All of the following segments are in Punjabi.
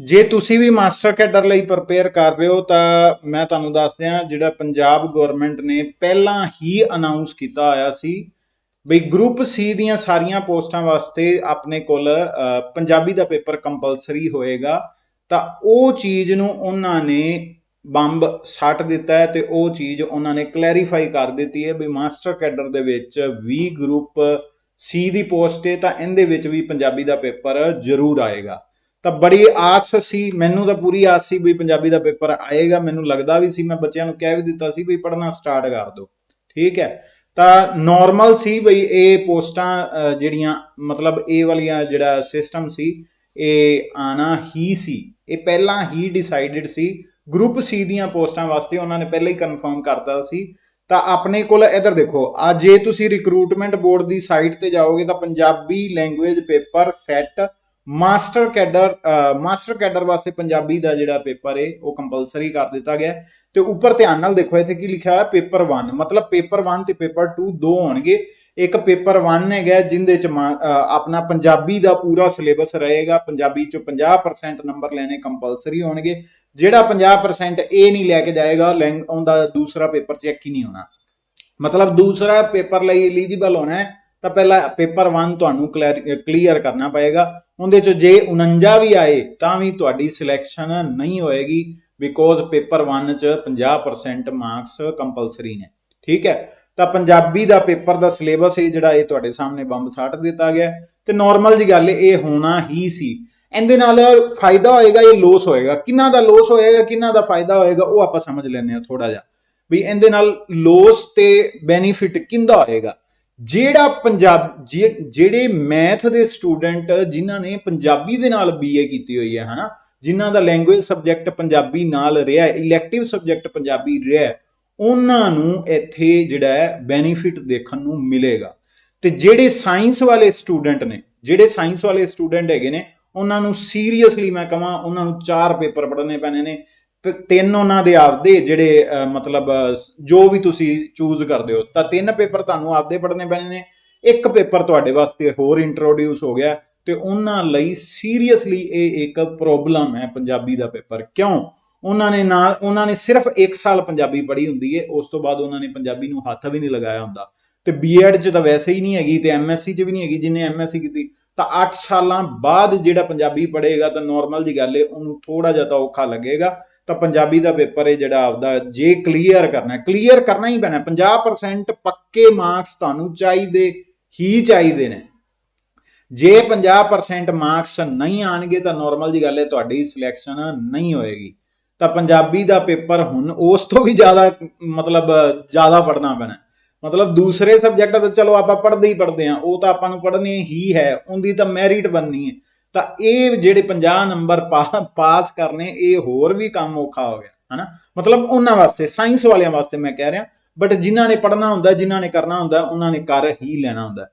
ਜੇ ਤੁਸੀਂ ਵੀ ਮਾਸਟਰ ਕੈਡਰ ਲਈ ਪ੍ਰਪੇਅਰ ਕਰ ਰਹੇ ਹੋ, ਤਾਂ ਮੈਂ ਤੁਹਾਨੂੰ ਦੱਸ ਦਿਆਂ, ਜਿਹੜਾ ਪੰਜਾਬ ਗਵਰਨਮੈਂਟ ਨੇ ਪਹਿਲਾਂ ਹੀ ਅਨਾਉਂਸ ਕੀਤਾ ਹੋਇਆ ਸੀ ਵੀ ਗਰੁੱਪ ਸੀ ਦੀਆਂ ਸਾਰੀਆਂ ਪੋਸਟਾਂ ਵਾਸਤੇ ਆਪਣੇ ਕੋਲ ਪੰਜਾਬੀ ਦਾ ਪੇਪਰ ਕੰਪਲਸਰੀ ਹੋਏਗਾ। ਤਾਂ ਉਹ ਚੀਜ਼ ਨੂੰ ਉਹਨਾਂ ਨੇ ਬੰਬ ਸੱਟ ਦਿੱਤਾ ਹੈ ਤੇ ਉਹ ਚੀਜ਼ ਉਹਨਾਂ ਨੇ ਕਲੈਰੀਫਾਈ ਕਰ ਦਿੱਤੀ ਹੈ ਵੀ ਮਾਸਟਰ ਕੈਡਰ ਦੇ ਵਿੱਚ ਵੀ ਗਰੁੱਪ ਸੀ ਦੀ ਪੋਸਟ ਹੈ, ਤਾਂ ਇਹਦੇ ਵਿੱਚ ਵੀ ਪੰਜਾਬੀ ਦਾ ਪੇਪਰ ਜ਼ਰੂਰ ਆਏਗਾ। ਤਾਂ ਬੜੀ ਆਸ ਸੀ, ਮੈਨੂੰ ਤਾਂ ਪੂਰੀ ਆਸ ਸੀ ਵੀ ਪੰਜਾਬੀ ਦਾ ਪੇਪਰ ਆਏਗਾ, ਮੈਨੂੰ ਲੱਗਦਾ ਵੀ ਸੀ, ਮੈਂ ਬੱਚਿਆਂ ਨੂੰ ਕਹਿ ਵੀ ਦਿੱਤਾ ਸੀ ਵੀ ਪੜ੍ਹਨਾ ਸਟਾਰਟ ਕਰ ਦਿਓ। ਠੀਕ ਹੈ? ਤਾਂ ਨਾਰਮਲ ਸੀ ਬਈ ਇਹ ਪੋਸਟਾਂ ਜਿਹੜੀਆਂ, ਮਤਲਬ ਇਹ ਵਾਲੀਆਂ ਜਿਹੜਾ ਸਿਸਟਮ ਸੀ, ਇਹ ਆਣਾ ਹੀ ਸੀ। ਇਹ ਪਹਿਲਾਂ ਹੀ ਡਿਸਾਈਡਡ ਸੀ। ਗਰੁੱਪ ਸੀ ਦੀਆਂ ਪੋਸਟਾਂ ਵਾਸਤੇ ਉਹਨਾਂ ਨੇ ਪਹਿਲਾਂ ਹੀ ਕਨਫਰਮ ਕਰਤਾ ਸੀ। ਤਾਂ ਆਪਣੇ ਕੋਲ ਇਧਰ ਦੇਖੋ, ਆ ਜੇ ਤੁਸੀਂ ਰਿਕਰੂਟਮੈਂਟ ਬੋਰਡ ਦੀ ਸਾਈਟ ਤੇ ਜਾਓਗੇ ਤਾਂ Punjabi language paper set master cadre master cadre ਵਾਸਤੇ ਪੰਜਾਬੀ ਦਾ ਜਿਹੜਾ ਪੇਪਰ ਹੈ ਉਹ ਕੰਪਲਸਰੀ ਕਰ ਦਿੱਤਾ ਗਿਆ। ਹੈ। ਤੇ ਉੱਪਰ ਧਿਆਨ ਨਾਲ ਦੇਖੋ, ਇੱਥੇ ਕੀ ਲਿਖਿਆ ਹੋਇਆ, ਪੇਪਰ 1 ਮਤਲਬ ਪੇਪਰ 1 ਤੇ ਪੇਪਰ 2 ਦੋ ਹੋਣਗੇ। ਇੱਕ ਪੇਪਰ 1 ਹੈਗਾ, ਜਿੰਦੇ ਚ ਮਾ- ਆਪਣਾ ਪੰਜਾਬੀ ਦਾ ਪੂਰਾ ਸਿਲੇਬਸ ਰਹੇਗਾ। ਪੰਜਾਬੀ 'ਚੋਂ 50% ਨੰਬਰ ਲੈਣੇ ਕੰਪਲਸਰੀ ਹੋਣਗੇ। ਜਿਹੜਾ 50% ਇਹ ਨਹੀਂ ਲੈ ਕੇ ਜਾਏਗਾ, ਲੈਂਗ- ਉਹਦਾ ਦੂਸਰਾ ਪੇਪਰ ਚੈੱਕ ਹੀ ਨਹੀਂ ਹੋਣਾ। ਮਤਲਬ ਦੂਸਰਾ ਪੇਪਰ ਲਈ ਐਲੀਜੀਬਲ ਹੋਣਾ ਹੈ। ਤਾਂ ਪਹਿਲਾਂ ਪੇਪਰ 1 ਤੁਹਾਨੂੰ ਕਲੀਅਰ ਕਰਨਾ ਪਏਗਾ। ਉਹਦੇ ਚ ਜੇ 49 ਵੀ ਆਏ, ਤਾਂ ਵੀ ਤੁਹਾਡੀ ਸਿਲੈਕਸ਼ਨ ਨਹੀਂ ਹੋਏਗੀ ਬਿਕੋਜ਼ ਪੇਪਰ 1 ਚ 50% ਮਾਰਕਸ ਕੰਪਲਸਰੀ ਨੇ। ਠੀਕ ਹੈ? ਤਾਂ ਪੰਜਾਬੀ ਦਾ ਪੇਪਰ ਦਾ ਸਿਲੇਬਸ ਇਹ ਜਿਹੜਾ ਇਹ ਤੁਹਾਡੇ ਸਾਹਮਣੇ ਬੰਬ ਸਾਟ ਦਿੱਤਾ ਗਿਆ ਹੈ ਤੇ ਨਾਰਮਲ ਜੀ ਗੱਲ ਇਹ ਹੋਣਾ ਹੀ ਸੀ। ਇਹਦੇ ਨਾਲ ਫਾਇਦਾ ਹੋਏਗਾ, ਇਹ ਲੋਸ ਹੋਏਗਾ। ਕਿੰਨਾ ਦਾ ਲੋਸ ਹੋਏਗਾ, ਕਿੰਨਾ ਦਾ ਫਾਇਦਾ ਹੋਏਗਾ, ਉਹ ਆਪਾਂ ਸਮਝ ਲੈਂਦੇ ਹਾਂ ਥੋੜਾ ਜਿਹਾ। ਵੀ ਇਹਦੇ ਨਾਲ ਲੋਸ ਤੇ ਬੈਨੀਫਿਟ ਕਿੰਦਾ ਹੋਏਗਾ? ਜਿਹੜਾ ਪੰਜਾਬ, ਜੇ- ਜਿਹੜੇ ਮੈਥ ਦੇ ਸਟੂਡੈਂਟ ਜਿਨ੍ਹਾਂ ਨੇ ਪੰਜਾਬੀ ਦੇ ਨਾਲ ਬੀਏ ਕੀਤੀ ਹੋਈ ਹੈ, ਹਨਾ, ਜਿਨ੍ਹਾਂ ਦਾ ਲੈਂਗੁਏਜ ਸਬਜੈਕਟ ਪੰਜਾਬੀ ਨਾਲ ਰਿਹਾ ਹੈ ਇਲੈਕਟਿਵ ਸਬਜੈਕਟ ਪੰਜਾਬੀ ਰਿਹਾ ਹੈ, ਉਹਨਾਂ ਨੂੰ ਇੱਥੇ ਜਿਹੜਾ ਹੈ ਬੈਨੀਫਿਟ ਦੇਖਣ ਨੂੰ ਮਿਲੇਗਾ। ਤੇ ਜਿਹੜੇ ਸਾਇੰਸ ਵਾਲੇ ਸਟੂਡੈਂਟ ਨੇ, ਜਿਹੜੇ ਸਾਇੰਸ ਵਾਲੇ ਸਟੂਡੈਂਟ ਹੈਗੇ ਨੇ, ਉਹਨਾਂ ਨੂੰ ਸੀਰੀਅਸਲੀ ਮੈਂ ਕਹਾਂ ਉਹਨਾਂ ਨੂੰ ਚਾਰ ਪੇਪਰ ਪੜ੍ਹਨੇ ਪੈਣੇ ਨੇ ਤਿੰਨ ਉਹਨਾਂ ਦੇ ਆਪਦੇ ਜਿਹੜੇ ਮਤਲਬ ਜੋ ਵੀ ਤੁਸੀਂ ਚੂਜ਼ ਕਰਦੇ ਹੋ, ਤਾਂ ਤਿੰਨ ਪੇਪਰ ਤੁਹਾਨੂੰ ਆਪਦੇ ਪੜ੍ਹਨੇ ਪੈਣੇ ਨੇ। ਇੱਕ ਪੇਪਰ ਤੁਹਾਡੇ ਵਾਸਤੇ ਹੋਰ ਇੰਟਰੋਡਿਊਸ ਹੋ ਗਿਆ ਤੇ ਉਹਨਾਂ ਲਈ ਸੀਰੀਅਸਲੀ ਇਹ ਇੱਕ ਪ੍ਰੋਬਲਮ ਹੈ ਪੰਜਾਬੀ ਦਾ ਪੇਪਰ। ਕਿਉਂ? ਉਹਨਾਂ ਨੇ ਨਾਲ, ਉਹਨਾਂ ਨੇ ਸਿਰਫ 1 ਸਾਲ ਪੰਜਾਬੀ ਪੜ੍ਹੀ ਹੁੰਦੀ ਹੈ ਉਸ ਤੋਂ ਬਾਅਦ ਉਹਨਾਂ ਨੇ ਪੰਜਾਬੀ ਨੂੰ ਹੱਥ ਵੀ ਨਹੀਂ ਲਗਾਇਆ ਹੁੰਦਾ। ਤੇ ਬੀਐਡ ਚ ਤਾਂ ਵੈਸੇ ਹੀ ਨਹੀਂ ਹੈਗੀ ਤੇ ਐਮਐਸਸੀ ਚ ਵੀ ਨਹੀਂ ਹੈਗੀ, ਜਿਨੇ ਐਮਐਸਸੀ ਕੀਤੀ, ਤਾਂ 8 ਸਾਲਾਂ ਬਾਅਦ ਜਿਹੜਾ ਪੰਜਾਬੀ ਪੜ੍ਹੇਗਾ ਤਾਂ ਨਾਰਮਲ ਜੀ ਗੱਲ ਹੈ ਉਹਨੂੰ ਥੋੜਾ ਜਿਹਾ ਤਾਂ ਔਖਾ ਲੱਗੇਗਾ। ਤਾਂ ਪੰਜਾਬੀ ਦਾ ਪੇਪਰ ਹੈ ਜਿਹੜਾ ਆਪਦਾ ਜੇ ਕਲੀਅਰ ਕਰਨਾ ਕਲੀਅਰ ਕਰਨਾ ਹੀ ਪੈਣਾ ਹੈ। 50% ਪੱਕੇ ਮਾਰਕਸ ਤੁਹਾਨੂੰ ਚਾਹੀਦੇ, ਹੀ ਚਾਹੀਦੇ ਨੇ। ਜੇ 50% ਮਾਰਕਸ ਨਹੀਂ ਆਣਗੇ ਤਾਂ ਨਾਰਮਲ ਜੀ ਗੱਲ ਹੈ, ਤੁਹਾਡੀ ਸਿਲੈਕਸ਼ਨ ਨਹੀਂ ਹੋਏਗੀ। ਤਾਂ ਪੰਜਾਬੀ ਦਾ ਪੇਪਰ ਹੁਣ ਉਸ ਤੋਂ ਵੀ ਜ਼ਿਆਦਾ, ਮਤਲਬ ਜ਼ਿਆਦਾ ਪੜ੍ਹਨਾ ਪੈਣਾ ਮਤਲਬ ਦੂਸਰੇ ਸਬਜੈਕਟ ਤਾਂ ਚਲੋ ਆਪਾਂ ਪੜ੍ਹਦੇ ਹੀ ਪੜ੍ਹਦੇ ਆ ਉਹ ਤਾਂ ਆਪਾਂ ਨੂੰ ਪੜ੍ਹਨੇ ਹੀ ਹੈ, ਉਹਦੀ ਤਾਂ ਮੈਰਿਟ ਬਣਨੀ ਹੈ। ਤਾਂ ਇਹ ਜਿਹੜੇ 50 ਨੰਬਰ ਪਾ- ਪਾਸ ਕਰਨੇ ਇਹ ਹੋਰ ਵੀ ਕੰਮ ਔਖਾ ਹੋ ਗਿਆ ਹਨਾ? ਮਤਲਬ ਉਹਨਾਂ ਵਾਸਤੇ ਸਾਇੰਸ ਵਾਲਿਆਂ ਵਾਸਤੇ ਮੈਂ ਕਹਿ ਰਿਹਾ ਬਟ ਜਿਨ੍ਹਾਂ ਨੇ ਪੜ੍ਹਨਾ ਹੁੰਦਾ ਜਿਨ੍ਹਾਂ ਨੇ ਕਰਨਾ ਹੁੰਦਾ ਉਹਨਾਂ ਨੇ ਕਰ ਹੀ ਲੈਣਾ ਹੁੰਦਾ।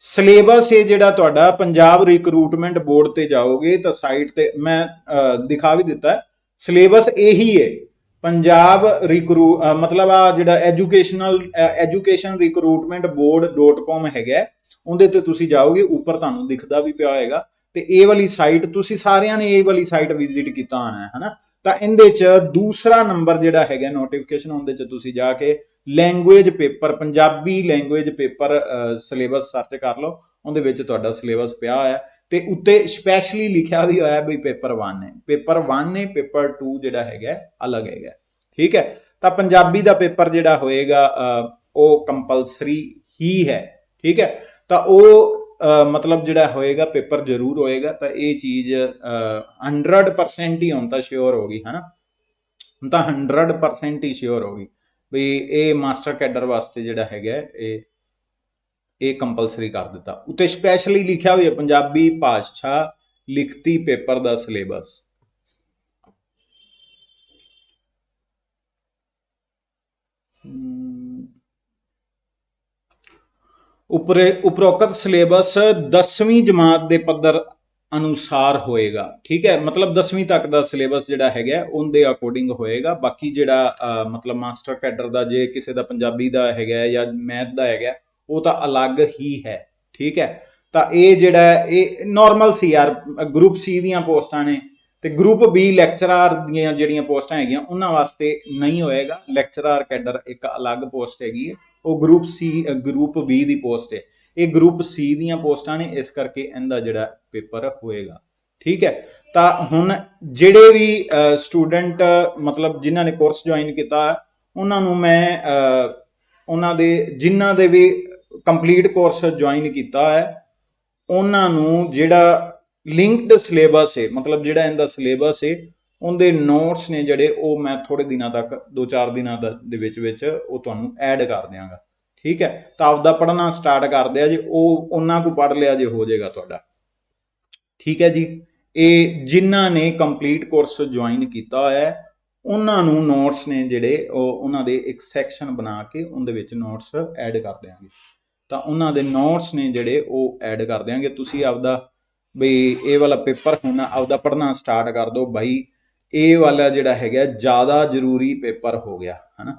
ਸਿਲੇਬਸ ਇਹ ਜਿਹੜਾ ਤੁਹਾਡਾ ਪੰਜਾਬ ਰਿਕਰੂਟਮੈਂਟ ਬੋਰਡ ਤੇ ਜਾਓਗੇ ਤਾਂ ਸਾਈਟ ਤੇ ਮੈਂ ਅਹ, ਦਿਖਾ ਵੀ ਦਿੱਤਾ ਸਿਲੇਬਸ ਇਹੀ ਹੈ। ਪੰਜਾਬ ਰਿਕਰੂ ਮਤਲਬ ਆ ਜਿਹੜਾ ਐਜੂਕੇਸ਼ਨਲ ਐਜੂਕੇਸ਼ਨ ਰਿਕਰੂਟਮੈਂਟ ਬੋਰਡ.com ਹੈਗਾ ਉਹਦੇ ਤੇ ਤੁਸੀਂ ਜਾਓਗੇ, ਉੱਪਰ ਤੁਹਾਨੂੰ ਦਿਖਦਾ ਵੀ ਪਿਆ ਹੋਏਗਾ, ਤੇ ਇਹ ਵਾਲੀ ਸਾਈਟ ਤੁਸੀਂ ਸਾਰਿਆਂ ਨੇ ਇਹ ਵਾਲੀ ਸਾਈਟ ਵਿਜ਼ਿਟ ਕੀਤਾ ਹੋਣਾ ਹੈ, ਹਨਾ? ਤਾਂ ਇਹਦੇ ਚ ਦੂਸਰਾ ਨੰਬਰ ਜਿਹੜਾ ਹੈਗਾ ਨੋਟੀਫਿਕੇਸ਼ਨ ਉਹਦੇ ਚ ਤੁਸੀਂ ਜਾ ਕੇ language paper Punjabi language paper syllabus search ਕਰ ਲਓ, ਉਹਦੇ ਵਿੱਚ ਤੁਹਾਡਾ ਸਿਲੇਬਸ ਪਿਆ ਹੋਇਆ ਤੇ ਉੱਤੇ ਸਪੈਸ਼ਲੀ ਲਿਖਿਆ ਵੀ ਹੋਇਆ ਵੀ ਪੇਪਰ 1 ਹੈ। ਪੇਪਰ 1 ਨੇ ਪੇਪਰ 2 ਜਿਹੜਾ ਹੈਗਾ ਅਲੱਗ ਹੈਗਾ ਠੀਕ ਹੈ? ਤਾਂ ਪੰਜਾਬੀ ਦਾ ਪੇਪਰ ਜਿਹੜਾ ਹੋਏਗਾ ਉਹ ਕੰਪਲਸਰੀ ਹੀ ਹੈ। ਠੀਕ ਹੈ? ਤਾਂ ਉਹ ਮਤਲਬ ਜਿਹੜਾ ਹੋਏਗਾ ਪੇਪਰ ਜ਼ਰੂਰ ਹੋਏਗਾ। ਤਾਂ ਇਹ ਚੀਜ਼ ਅਹ, 100% ਹੀ ਹੁਣ ਤਾਂ ਸ਼ੋਰ ਹੋ ਗਈ ਹਨਾ? ਹੁਣ ਤਾਂ 100% ਹੀ ਸ਼ੋਰ ਹੋ ਗਈ। ਵੀ ਇਹ ਮਾਸਟਰ ਕੈਡਰ ਵਾਸਤੇ ਜਿਹੜਾ ਹੈਗਾ ਇਹ ਇਹ ਕੰਪਲਸਰੀ ਕਰ ਦਿੱਤਾ। ਉੱਤੇ ਸਪੈਸ਼ਲੀ ਲਿਖਿਆ ਹੋਇਆ ਪੰਜਾਬੀ ਭਾਸ਼ਾ ਲਿਖਤੀ ਪੇਪਰ ਦਾ ਸਿਲੇਬਸ ਉਪਰੇ ਉਪਰੋਕਤ ਸਿਲੇਬਸ 10ਵੀਂ ਜਮਾਤ ਦੇ ਪੱਧਰ ਅਨੁਸਾਰ ਹੋਏਗਾ। ਠੀਕ ਹੈ? ਮਤਲਬ 10ਵੀਂ ਤੱਕ ਦਾ ਸਿਲੇਬਸ ਜਿਹੜਾ ਹੈਗਾ ਉਹਦੇ ਅਕੋਰਡਿੰਗ ਹੋਏਗਾ। ਬਾਕੀ ਜਿਹੜਾ ਅਹ, ਮਤਲਬ ਮਾਸਟਰ ਕੈਡਰ ਦਾ ਜੇ ਕਿਸੇ ਦਾ ਪੰਜਾਬੀ ਦਾ ਹੈਗਾ ਜਾਂ ਮੈਥ ਦਾ ਹੈਗਾ ਉਹ ਤਾਂ ਅਲੱਗ ਹੀ ਹੈ, ਠੀਕ ਹੈ? ਤਾਂ ਇਹ ਜਿਹੜਾ ਇਹ ਨਾਰਮਲ ਸੀ ਯਾਰ ਗਰੁੱਪ ਸੀ ਦੀਆਂ ਪੋਸਟਾਂ ਨੇ ਤੇ ਗਰੁੱਪ ਬੀ ਲੈਕਚਰਰ ਦੀਆਂ ਜਿਹੜੀਆਂ ਪੋਸਟਾਂ ਹੈਗੀਆਂ, ਉਹਨਾਂ ਵਾਸਤੇ ਨਹੀਂ ਹੋਏਗਾ। ਲੈਕਚਰਰ ਕੈਡਰ ਇੱਕ ਅਲੱਗ ਪੋਸਟ ਹੈਗੀ ਹੈ। ਉਹ ਗਰੁੱਪ ਸੀ ਗਰੁੱਪ ਬੀ ਦੀ ਪੋਸਟ ਹੈ। ਇਹ ਗਰੁੱਪ ਸੀ ਦੀਆਂ ਪੋਸਟਾਂ ਨੇ, ਇਸ ਕਰਕੇ ਇਹਦਾ ਜਿਹੜਾ ਪੇਪਰ ਹੋਏਗਾ। ਠੀਕ ਹੈ? ਤਾਂ ਹੁਣ ਜਿਹੜੇ ਵੀ ਸਟੂਡੈਂਟ ਮਤਲਬ ਜਿਨ੍ਹਾਂ ਨੇ ਕੋਰਸ ਜੁਆਇਨ ਕੀਤਾ, ਉਹਨਾਂ ਨੂੰ ਮੈਂ ਉਹਨਾਂ ਦੇ, ਜਿਨ੍ਹਾਂ ਦੇ ਵੀ ਕੰਪਲੀਟ ਕੋਰਸ ਜੁਆਇਨ ਕੀਤਾ ਹੈ, ਉਹਨਾਂ ਨੂੰ ਜਿਹੜਾ ਲਿੰਕਡ ਸਿਲੇਬਸ ਹੈ ਮਤਲਬ ਜਿਹੜਾ ਇਹਦਾ ਸਿਲੇਬਸ ਹੈ ਉਹਦੇ ਨੋਟਸ ਨੇ ਜਿਹੜੇ ਉਹ ਮੈਂ ਥੋੜੇ ਦਿਨਾਂ ਤੱਕ 2-4 ਦਿਨਾਂ ਦਾ- ਦੇ ਵਿੱਚ ਵਿੱਚ ਉਹ ਤੁਹਾਨੂੰ ਐਡ ਕਰ ਦਿਆਂਗਾ। ਠੀਕ ਹੈ? ਤਾਂ ਆਪਦਾ ਪੜ੍ਹਨਾ ਸਟਾਰਟ ਕਰ ਦਿਆ ਜੇ, ਉਹ ਉਹਨਾਂ ਕੋ ਪੜ੍ਹ ਲਿਆ ਜੇ, ਹੋ ਜਾਏਗਾ ਤੁਹਾਡਾ। ਠੀਕ ਹੈ ਜੀ? ਇਹ ਜਿਨ੍ਹਾਂ ਨੇ ਕੰਪਲੀਟ ਕੋਰਸ ਜੁਆਇਨ ਕੀਤਾ ਹੋਇਆ ਹੈ, ਉਹਨਾਂ ਨੂੰ ਨੋਟਸ ਨੇ ਜਿਹੜੇ ਉਹ ਉਹਨਾਂ ਦੇ ਇੱਕ ਸੈਕਸ਼ਨ ਬਣਾ ਕੇ ਉਹਦੇ ਵਿੱਚ ਨੋਟਸ ਐਡ ਕਰ ਦਿਆਂਗੇ। ਤਾਂ ਉਹਨਾਂ ਦੇ ਨੋਟਸ ਨੇ ਜਿਹੜੇ ਉਹ ਐਡ ਕਰ ਦਿਆਂਗੇ। ਤੁਸੀਂ ਆਪਦਾ ਬਈ ਇਹ ਵਾਲਾ ਪੇਪਰ ਹੁਣ ਆਪਦਾ ਪੜ੍ਹਨਾ ਸਟਾਰਟ ਕਰ ਦਿਓ ਬਾਈ। ਇਹ ਵਾਲਾ ਜਿਹੜਾ ਹੈਗਾ, ਜ਼ਿਆਦਾ ਜ਼ਰੂਰੀ ਪੇਪਰ ਹੋ ਗਿਆ, ਹਨਾ?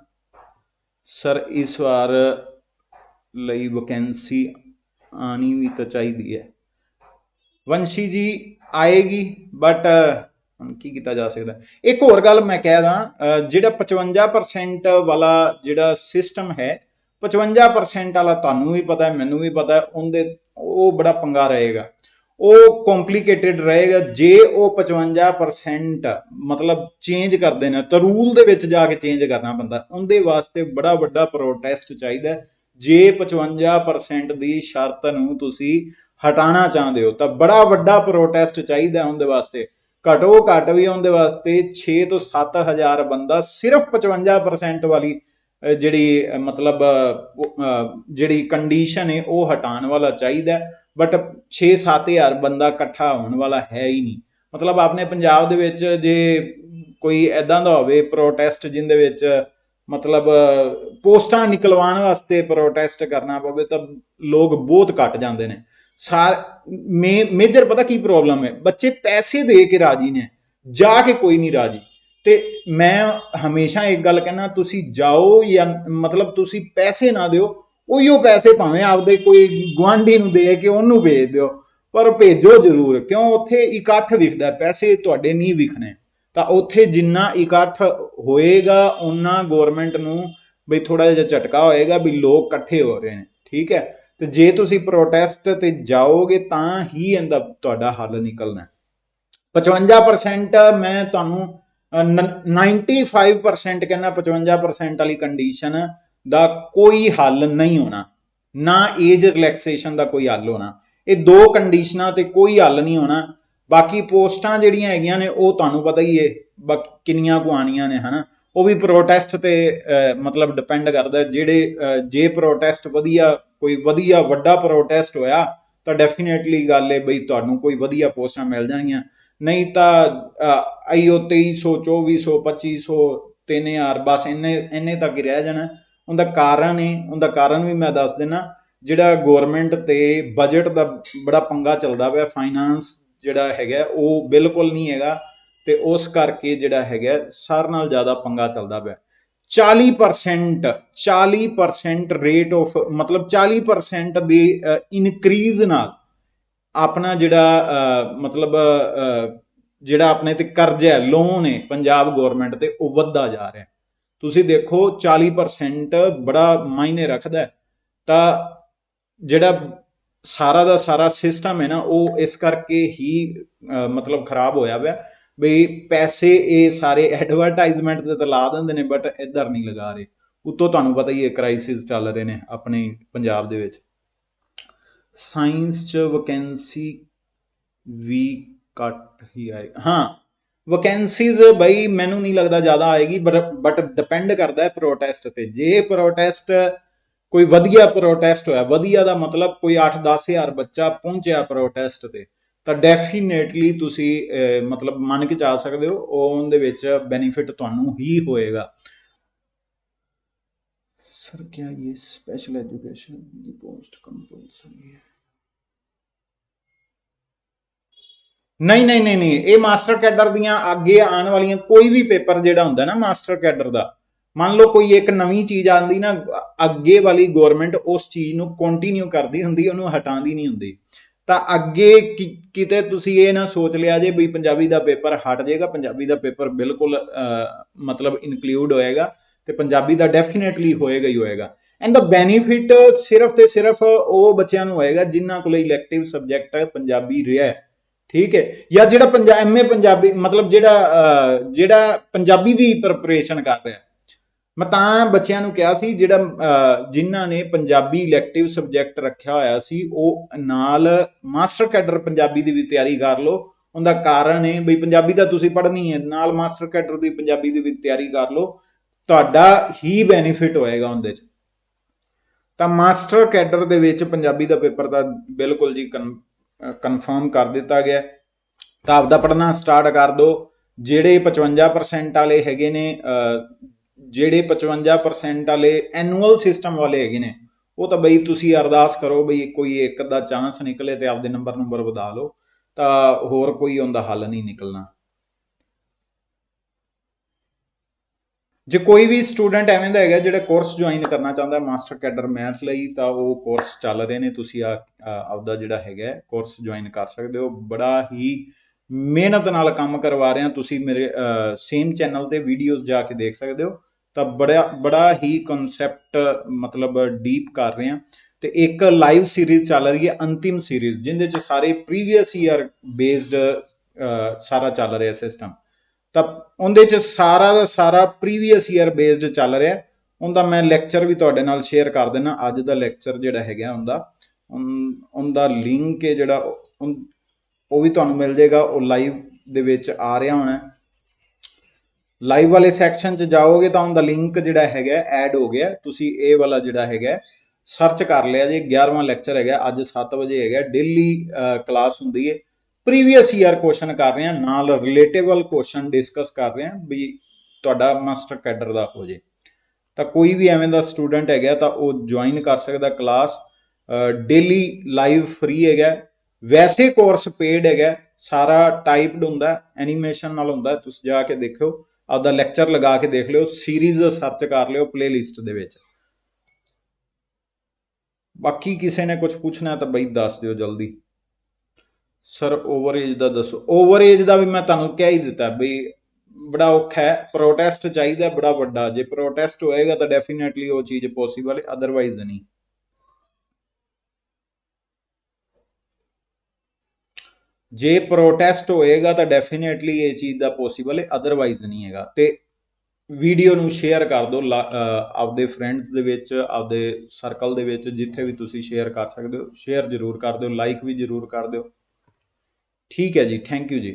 ਸਰ ਇਸ ਵਾਰ ਲਈ ਵੈਕੈਂਸੀ ਆਣੀ ਵੀ ਤਾਂ ਚਾਹੀਦੀ ਹੈ। ਵੰਸ਼ੀ ਜੀ ਆਏਗੀ ਬਟ ਹੁਣ ਕੀ ਕੀਤਾ ਜਾ ਸਕਦਾ? ਇੱਕ ਹੋਰ ਗੱਲ ਮੈਂ ਕਹਿ ਦਾਂ, ਅਹ ਜਿਹੜਾ 55% ਵਾਲਾ ਜਿਹੜਾ ਸਿਸਟਮ ਹੈ 55% ਵਾਲਾ ਤੁਹਾਨੂੰ ਵੀ ਪਤਾ ਹੈ, ਮੈਨੂੰ ਵੀ ਪਤਾ ਹੈ, ਉਹਦੇ ਉਹ ਬੜਾ ਪੰਗਾ ਰਹੇਗਾ। ਉਹ ਕੰਪਲਿਕੇਟਿਡ ਰਹੇਗਾ ਜੇ ਉਹ 55% ਮਤਲਬ ਚੇਂਜ ਕਰਦੇ ਨੇ, ਤਾਂ ਰੂਲ ਦੇ ਵਿੱਚ ਜਾ ਕੇ ਚੇਂਜ ਕਰਨਾ ਪੈਂਦਾ। ਉਹਦੇ ਵਾਸਤੇ ਬੜਾ ਵੱਡਾ ਪ੍ਰੋਟੈਸਟ ਚਾਹੀਦਾ ਜੇ 55% ਦੀ ਸ਼ਰਤ ਨੂੰ ਤੁਸੀਂ ਹਟਾਣਾ ਚਾਹੁੰਦੇ ਹੋ, ਤਾਂ ਬੜਾ ਵੱਡਾ ਪ੍ਰੋਟੈਸਟ ਚਾਹੀਦਾ ਉਹਦੇ ਵਾਸਤੇ। ਘਟੋ ਘੱਟ ਵੀ ਉਹਦੇ ਵਾਸਤੇ 6 ਤੋਂ 7000 ਬੰਦਾ ਸਿਰਫ 55% ਵਾਲੀ ਜਿਹੜੀ ਮਤਲਬ ਜਿਹੜੀ ਕੰਡੀਸ਼ਨ ਹੈ ਉਹ ਹਟਾਉਣ ਵਾਲਾ ਚਾਹੀਦਾ ਬਟ 6-7000 ਬੰਦਾ ਇਕੱਠਾ ਹੋਣ ਵਾਲਾ ਹੈ ਹੀ ਨਹੀਂ। ਮਤਲਬ ਆਪਣੇ ਪੰਜਾਬ ਦੇ ਵਿੱਚ ਜੇ ਕੋਈ ਐਦਾਂ ਦਾ ਹੋਵੇ ਪ੍ਰੋਟੈਸਟ ਜਿੰਦੇ ਵਿੱਚ, ਮਤਲਬ, ਪੋਸਟਾਂ ਨਿਕਲਵਾਉਣ ਵਾਸਤੇ ਪ੍ਰੋਟੈਸਟ ਕਰਨਾ ਪਵੇ, ਤਾਂ ਲੋਕ ਬਹੁਤ ਘਟ ਜਾਂਦੇ ਨੇ। ਸਾਰ ਮੇਜਰ ਪਤਾ ਕੀ ਪ੍ਰੋਬਲਮ ਹੈ? ਬੱਚੇ ਪੈਸੇ ਦੇ ਕੇ ਰਾਜੀ ਨੇ, ਜਾ ਕੇ ਕੋਈ ਨਹੀਂ ਰਾਜੀ। ਤੇ ਮੈਂ ਹਮੇਸ਼ਾ ਇੱਕ ਗੱਲ ਕਹਿਣਾ ਤੁਸੀਂ ਜਾਓ ਜਾਂ ਮਤਲਬ ਤੁਸੀਂ ਪੈਸੇ ਨਾ ਦਿਓ, ਉਹੀਓ ਪੈਸੇ ਭਾਵੇਂ ਆਪਦੇ ਕੋਈ ਗੁਆਂਢੀ ਨੂੰ ਦੇ ਕੇ ਉਹਨੂੰ ਭੇਜ ਦਿਓ, ਪਰ ਭੇਜੋ ਜ਼ਰੂਰ, ਕਿਉਂ ਉੱਥੇ ਇਕੱਠ ਵਿਖਦਾ, ਪੈਸੇ ਤੁਹਾਡੇ ਨਹੀਂ ਵਿਖਣੇ ਤਾਂ ਉੱਥੇ ਜਿੰਨਾ ਇਕੱਠ ਹੋਏਗਾ, ਉਹਨਾਂ ਗਵਰਨਮੈਂਟ ਨੂੰ ਬਈ ਥੋੜਾ ਜਿਹਾ ਝਟਕਾ ਹੋਏਗਾ ਵੀ ਲੋਕ ਇਕੱਠੇ ਹੋ ਰਹੇ ਨੇ, ਠੀਕ ਹੈ ਤੇ ਜੇ ਤੁਸੀਂ ਪ੍ਰੋਟੈਸਟ ਤੇ ਜਾਓਗੇ, ਤਾਂ ਹੀ ਇਹਦਾ ਤੁਹਾਡਾ ਹੱਲ ਨਿਕਲਣਾ ਹੈ। 55% ਮੈਂ ਤੁਹਾਨੂੰ 95% ਕਹਿੰਦਾ 55% ਵਾਲੀ ਕੰਡੀਸ਼ਨ ਦਾ ਕੋਈ ਹੱਲ ਨਹੀਂ ਹੋਣਾ। ਨਾ ਏਜ ਰਿਲੈਕਸੇਸ਼ਨ ਦਾ ਕੋਈ ਹੱਲ ਹੋਣਾ। ਇਹ ਦੋ ਕੰਡੀਸ਼ਨਾਂ ਤੇ ਕੋਈ ਹੱਲ ਨਹੀਂ ਹੋਣਾ। ਬਾਕੀ ਪੋਸਟਾਂ ਜਿਹੜੀਆਂ ਹੈਗੀਆਂ ਨੇ, ਉਹ ਤੁਹਾਨੂੰ ਪਤਾ ਹੀ ਹੈ ਬਾਕ- ਕਿੰਨੀਆਂ ਕੁ ਆਉਣੀਆਂ ਨੇ, ਹਨਾ। ਉਹ ਵੀ ਪ੍ਰੋਟੈਸਟ ਤੇ ਮਤਲਬ ਡਿਪੈਂਡ ਕਰਦਾ। ਜਿਹੜੇ ਜੇ ਪ੍ਰੋਟੈਸਟ ਵਧੀਆ, ਕੋਈ ਵਧੀਆ ਵੱਡਾ ਪ੍ਰੋਟੈਸਟ ਹੋਇਆ, ਤਾਂ ਡੈਫੀਨੇਟਲੀ ਗੱਲ ਹੈ ਬਈ ਤੁਹਾਨੂੰ ਕੋਈ ਵਧੀਆ ਪੋਸਟਾਂ ਮਿਲ ਜਾਣਗੀਆਂ। ਨਹੀਂ ਤਾਂ ਅਹ, ਆਈਓ 2300 2400 2500 3000 ਬਸ ਇੰਨੇ ਇੰਨੇ ਤੱਕ ਹੀ ਰਹਿ ਜਾਣਾ। ਉਹਦਾ ਕਾਰਨ ਹੈ ਉਹਦਾ ਕਾਰਨ ਵੀ ਮੈਂ ਦੱਸ ਦਿੰਨਾ ਜਿਹੜਾ ਗਵਰਨਮੈਂਟ ਤੇ ਬਜਟ ਦਾ ਬੜਾ ਪੰਗਾ ਚੱਲਦਾ ਪਿਆ ਫਾਈਨਾਂਸ ਜਿਹੜਾ ਹੈਗਾ ਉਹ ਬਿਲਕੁਲ ਨਹੀਂ ਹੈਗਾ ਤੇ ਉਸ ਕਰਕੇ ਜਿਹੜਾ ਹੈਗਾ ਸਾਰ ਨਾਲ ਜ਼ਿਆਦਾ ਪੰਗਾ ਚੱਲਦਾ ਪਿਆ। 40% 40% ਰੇਟ ਆਫ ਮਤਲਬ 40% ਦੀ ਇਨਕਰੀਜ਼ ਨਾਲ ਆਪਣਾ ਜਿਹੜਾ ਮਤਲਬ ਜਿਹੜਾ ਆਪਣੇ ਤੇ ਕਰਜ਼ਾ ਹੈ ਲੋਨ ਹੈ, ਪੰਜਾਬ ਗਵਰਨਮੈਂਟ ਤੇ, ਉਹ ਵੱਧਦਾ ਜਾ ਰਿਹਾ ਤੁਸੀਂ ਦੇਖੋ 40% ਬੜਾ ਮਾਇਨੇ ਰੱਖਦਾ ਤਾਂ ਜਿਹੜਾ ਸਾਰਾ ਦਾ ਸਾਰਾ ਸਿਸਟਮ ਹੈ ਨਾ, ਉਹ ਇਸ ਕਰਕੇ ਹੀ ਮਤਲਬ ਖਰਾਬ ਹੋਇਆ ਪਿਆ। ਬਈ ਪੈਸੇ ਇਹ ਸਾਰੇ ਐਡਵਰਟਾਈਜ਼ਮੈਂਟ ਤੇ ਤਾਂ ਲਾ ਦਿੰਦੇ ਨੇ ਬਟ ਇੱਧਰ ਨਹੀਂ ਲਗਾ ਰਹੇ। ਉਤੋਂ ਤੁਹਾਨੂੰ ਪਤਾ ਹੀ ਹੈ ਕ੍ਰਾਈਸਿਸ ਚੱਲ ਰਹੇ ਨੇ ਆਪਣੇ ਪੰਜਾਬ ਦੇ ਵਿੱਚ। ਸਾਇੰਸ ਚ ਵੈਕੈਂਸੀ ਵੀ ਘੱਟ ਹੀ ਆਏ, ਹਾਂ, ਵੈਕੈਂਸੀਜ਼ ਬਈ ਮੈਨੂੰ ਨਹੀਂ ਲੱਗਦਾ ਜ਼ਿਆਦਾ ਆਏਗੀ ਬਟ ਡਿਪੈਂਡ ਕਰਦਾ ਹੈ ਪ੍ਰੋਟੈਸਟ ਤੇ। ਜੇ ਪ੍ਰੋਟੈਸਟ ਕੋਈ ਵਧੀਆ ਪ੍ਰੋਟੈਸਟ ਹੋਇਆ, ਵਧੀਆ ਦਾ ਮਤਲਬ ਕੋਈ 8-10 ਹਜ਼ਾਰ ਬੱਚਾ ਪਹੁੰਚਿਆ ਪ੍ਰੋਟੈਸਟ ਤੇ, ਤਾਂ ਡੈਫੀਨੇਟਲੀ ਤੁਸੀਂ ਮਤਲਬ ਮੰਨ ਕੇ ਚੱਲ ਸਕਦੇ ਹੋ ਉਹਦੇ ਵਿੱਚ ਬੈਨੀਫਿਟ ਤੁਹਾਨੂੰ ਹੀ ਹੋਏਗਾ। ਸਰ क्या ये स्पेशल एजुकेशन की पोस्ट कंपलसरी है ਨਹੀਂ ਨਹੀਂ ਨਹੀਂ ਨਹੀਂ ਇਹ ਮਾਸਟਰ ਕੈਡਰ ਦੀਆਂ ਅੱਗੇ ਆਉਣ ਵਾਲੀਆਂ ਕੋਈ ਵੀ ਪੇਪਰ ਜਿਹੜਾ ਹੁੰਦਾ ਨਾ ਮਾਸਟਰ ਕੈਡਰ ਦਾ ਮੰਨ ਲਓ ਕੋਈ ਇੱਕ ਨਵੀਂ ਚੀਜ਼ ਆਉਂਦੀ ਨਾ ਅੱਗੇ ਵਾਲੀ ਗਵਰਨਮੈਂਟ ਉਸ ਚੀਜ਼ ਨੂੰ ਕੰਟੀਨਿਊ ਕਰਦੀ ਹੁੰਦੀ ਉਹਨੂੰ ਹਟਾਉਂਦੀ ਨਹੀਂ ਹੁੰਦੀ ਤਾਂ ਅੱਗੇ ਕਿ- ਕਿਤੇ ਤੁਸੀਂ ਇਹ ਨਾ ਸੋਚ ਲਿਆ ਜੇ ਵੀ ਪੰਜਾਬੀ ਦਾ ਪੇਪਰ ਹਟ ਜਾਏਗਾ ਪੰਜਾਬੀ ਦਾ ਪੇਪਰ ਬਿਲਕੁਲ ਅਹ, ਮਤਲਬ ਇਨਕਲੂਡ ਹੋਏਗਾ ਤੇ ਪੰਜਾਬੀ ਦਾ ਡੈਫੀਨਿਟਲੀ ਹੋਏਗਾ ਹੀ ਹੋਏਗਾ। ਐਂਡ ਦਾ ਬੈਨੀਫਿਟ ਸਿਰਫ ਤੇ ਸਿਰਫ ਉਹ ਬੱਚਿਆਂ ਨੂੰ ਹੋਏਗਾ ਜਿਨ੍ਹਾਂ ਕੋਲ ਇਲੈਕਟਿਵ ਸਬਜੈਕਟ ਪੰਜਾਬੀ ਰਿਹਾ ਹੈ। ਠੀਕ ਹੈ? ਜਾਂ ਜਿਹੜਾ ਪੰਜਾ ਐਮਏ ਪੰਜਾਬੀ ਮਤਲਬ ਜਿਹੜਾ ਜਿਹੜਾ ਪੰਜਾਬੀ ਦੀ ਪ੍ਰੈਪਰੇਸ਼ਨ ਕਰ ਰਿਹਾ ਮੈਂ ਤਾਂ ਬੱਚਿਆਂ ਨੂੰ ਕਿਹਾ ਸੀ ਜਿਹੜਾ ਅਹ, ਜਿਨ੍ਹਾਂ ਨੇ ਪੰਜਾਬੀ ਇਲੈਕਟਿਵ ਸਬਜੈਕਟ ਰੱਖਿਆ ਹੋਇਆ ਸੀ ਉਹ ਨਾਲ ਮਾਸਟਰ ਕੈਡਰ ਪੰਜਾਬੀ ਦੀ ਵੀ ਤਿਆਰੀ ਕਰ ਲਓ। ਉਹਦਾ ਕਾਰਨ ਹੈ ਬਈ ਪੰਜਾਬੀ ਤਾਂ ਤੁਸੀਂ ਪੜ੍ਹਨੀ ਹੈ ਨਾਲ ਮਾਸਟਰ ਕੈਡਰ ਦੀ ਪੰਜਾਬੀ ਦੀ ਵੀ ਤਿਆਰੀ ਕਰ ਲਓ। ਤੁਹਾਡਾ ਹੀ ਬੈਨੀਫਿਟ ਹੋਏਗਾ ਉਹਦੇ 'ਚ। ਤਾਂ ਮਾਸਟਰ ਕੈਡਰ ਦੇ ਵਿੱਚ ਪੰਜਾਬੀ ਦਾ ਪੇਪਰ ਤਾਂ ਬਿਲਕੁਲ ਜੀ ਕਨਫਰਮ ਕਰ ਦਿੱਤਾ ਗਿਆ। ਤਾਂ ਆਪਦਾ ਪੜ੍ਹਨਾ ਸਟਾਰਟ ਕਰ ਦਿਓ ਜਿਹੜੇ 55% ਵਾਲੇ ਹੈਗੇ ਨੇ ਜਿਹੜੇ 55% ਵਾਲੇ ਐਨੂਅਲ ਸਿਸਟਮ ਵਾਲੇ ਹੈਗੇ ਨੇ, ਉਹ ਤਾਂ ਬਈ ਤੁਸੀਂ ਅਰਦਾਸ ਕਰੋ ਬਈ ਕੋਈ ਇੱਕ ਦਾ ਚਾਂਸ ਨਿਕਲੇ ਤੇ ਆਪਦੇ ਨੰਬਰ ਨੰਬਰ ਵਧਾ ਲਓ। ਤਾਂ ਹੋਰ ਕੋਈ ਉਹਦਾ ਹੱਲ ਨਹੀਂ ਨਿਕਲਣਾ। ਜੇ ਕੋਈ ਵੀ ਸਟੂਡੈਂਟ ਐਵੇਂ ਦਾ ਹੈਗਾ ਜਿਹੜਾ ਕੋਰਸ ਜੁਆਇਨ ਕਰਨਾ ਚਾਹੁੰਦਾ ਮਾਸਟਰ ਕੈਡਰ ਮੈਥ ਲਈ, ਤਾਂ ਉਹ ਕੋਰਸ ਚੱਲ ਰਹੇ ਨੇ। ਤੁਸੀਂ ਆ, ਆ- ਆਪਦਾ ਜਿਹੜਾ ਹੈਗਾ ਕੋਰਸ ਜੁਆਇਨ ਕਰ ਸਕਦੇ ਹੋ। ਬੜਾ ਹੀ ਮਿਹਨਤ ਨਾਲ ਕੰਮ ਕਰਵਾ ਰਹੇ ਹਾਂ। ਤੁਸੀਂ ਮੇਰੇ ਸੇਮ ਚੈਨਲ ਤੇ ਵੀਡੀਓਜ਼ ਜਾ ਕੇ ਦੇਖ ਸਕਦੇ ਹੋ। ਤਾਂ ਬੜਾ ਬੜਾ ਹੀ ਕਨਸੈਪਟ ਮਤਲਬ ਡੀਪ ਕਰ ਰਹੇ ਹਾਂ। ਤੇ ਇੱਕ ਲਾਈਵ ਸੀਰੀਜ਼ ਚੱਲ ਰਹੀ ਹੈ, ਅੰਤਿਮ ਸੀਰੀਜ਼ ਜਿੰਦੇ ਚ ਸਾਰੇ ਪ੍ਰੀਵੀਅਸ ਈਅਰ ਬੇਸਡ ਸਾਰਾ ਚੱਲ ਰਿਹਾ ਸਿਸਟਮ ਤਾਂ ਉਹਦੇ ਚ ਸਾਰਾ ਦਾ ਸਾਰਾ ਪ੍ਰੀਵੀਅਸ ਈਅਰ ਬੇਸਡ ਚੱਲ ਰਿਹਾ। ਉਹਦਾ ਮੈਂ ਲੈਕਚਰ ਵੀ ਤੁਹਾਡੇ ਨਾਲ ਸ਼ੇਅਰ ਕਰ ਦੇਣਾ ਅੱਜ ਦਾ ਲੈਕਚਰ ਜਿਹੜਾ ਹੈਗਾ ਉਹਦਾ ਉਹਦਾ ਲਿੰਕ ਹੈ ਜਿਹੜਾ ਉਹ ਉਹ ਵੀ ਤੁਹਾਨੂੰ ਮਿਲ ਜਾਏਗਾ। ਉਹ ਲਾਈਵ ਦੇ ਵਿੱਚ ਆ ਰਿਹਾ ਹੋਣਾ। ਲਾਈਵ ਵਾਲੇ ਸੈਕਸ਼ਨ 'ਚ ਜਾਓਗੇ ਤਾਂ ਉਹਦਾ ਲਿੰਕ ਜਿਹੜਾ ਹੈਗਾ ਐਡ ਹੋ ਗਿਆ। ਤੁਸੀਂ ਇਹ ਵਾਲਾ ਜਿਹੜਾ ਹੈਗਾ ਸਰਚ ਕਰ ਲਿਆ ਜੇ। 11ਵਾਂ ਲੈਕਚਰ ਹੈਗਾ। ਅੱਜ 7 ਵਜੇ ਹੈਗਾ। ਡੇਲੀ ਕਲਾਸ ਹੁੰਦੀ ਹੈ। ਪ੍ਰੀਵੀਅਸ ਈਅਰ ਕੁਐਸਚਨ ਕਰ ਰਹੇ ਹਾਂ, ਨਾਲ ਰਿਲੇਟੇਬਲ ਕੁਐਸਚਨ ਡਿਸਕਸ ਕਰ ਰਹੇ ਹਾਂ ਵੀ ਤੁਹਾਡਾ ਮਾਸਟਰ ਕੈਡਰ ਦਾ ਹੋ ਜੇ। ਤਾਂ ਕੋਈ ਵੀ ਐਵੇਂ ਦਾ ਸਟੂਡੈਂਟ ਹੈਗਾ ਤਾਂ ਉਹ ਜੁਆਇਨ ਕਰ ਸਕਦਾ ਕਲਾਸ ਡੇਲੀ ਲਾਈਵ ਫ੍ਰੀ ਹੈਗਾ। ਵੈਸੇ ਕੋਰਸ ਪੇਡ ਹੈਗਾ, ਸਾਰਾ ਟਾਈਪਡ ਹੁੰਦਾ ਐਨੀਮੇਸ਼ਨ ਨਾਲ ਹੁੰਦਾ, ਤੁਸੀਂ ਜਾ ਕੇ ਦੇਖਿਓ, ਆਪਦਾ ਲੈਕਚਰ ਲਗਾ ਕੇ ਦੇਖ ਲਿਓ ਸੀਰੀਜ਼ ਸਰਚ ਕਰ ਲਿਓ ਪਲੇਲਿਸਟ ਦੇ ਵਿੱਚ। ਬਾਕੀ ਕਿਸੇ ਨੇ ਕੁਝ ਪੁੱਛਣਾ ਤਾਂ ਬਈ ਦੱਸ ਦਿਓ ਜਲਦੀ। ਸਰ ਓਵਰ ਦਾ ਦੱਸੋ। ਓਵਰਏਜ ਦਾ ਵੀ ਮੈਂ ਤੁਹਾਨੂੰ ਕਹਿ ਹੀ ਦਿੱਤਾ ਬਈ ਬੜਾ ਔਖਾ ਹੈ। ਪ੍ਰੋਟੈਸਟ ਚਾਹੀਦਾ, ਬੜਾ ਵੱਡਾ। ਜੇ ਪ੍ਰੋਟੈਸਟ ਹੋਏਗਾ ਤਾਂ ਡੈਫੀਨਿਟਲੀ ਉਹ ਚੀਜ਼ ਪੋਸੀਬਲ ਹੈ ਅਦਰਵਾਈਜ਼ ਨਹੀਂ। ਜੇ ਪ੍ਰੋਟੈਸਟ ਹੋਏਗਾ ਤਾਂ ਡੈਫੀਨਿਟਲੀ ਇਹ ਚੀਜ਼ ਦਾ ਪੋਸੀਬਲ ਹੈ ਅਦਰਵਾਈਜ਼ ਨਹੀਂ ਹੈਗਾ। ਤੇ ਵੀਡੀਓ ਨੂੰ ਸ਼ੇਅਰ ਕਰ ਦਿਓ, ਲਾ- ਆਪਦੇ ਫਰੈਂਡਸ ਦੇ ਵਿੱਚ, ਆਪਦੇ ਸਰਕਲ ਦੇ ਵਿੱਚ, ਜਿੱਥੇ ਵੀ ਤੁਸੀਂ ਸ਼ੇਅਰ ਕਰ ਸਕਦੇ ਹੋ। ਸ਼ੇਅਰ ਜ਼ਰੂਰ ਕਰ ਦਿਓ ਲਾਈਕ ਵੀ ਜ਼ਰੂਰ ਕਰ ਦਿਓ। ਠੀਕ ਹੈ ਜੀ ਥੈਂਕ ਯੂ ਜੀ।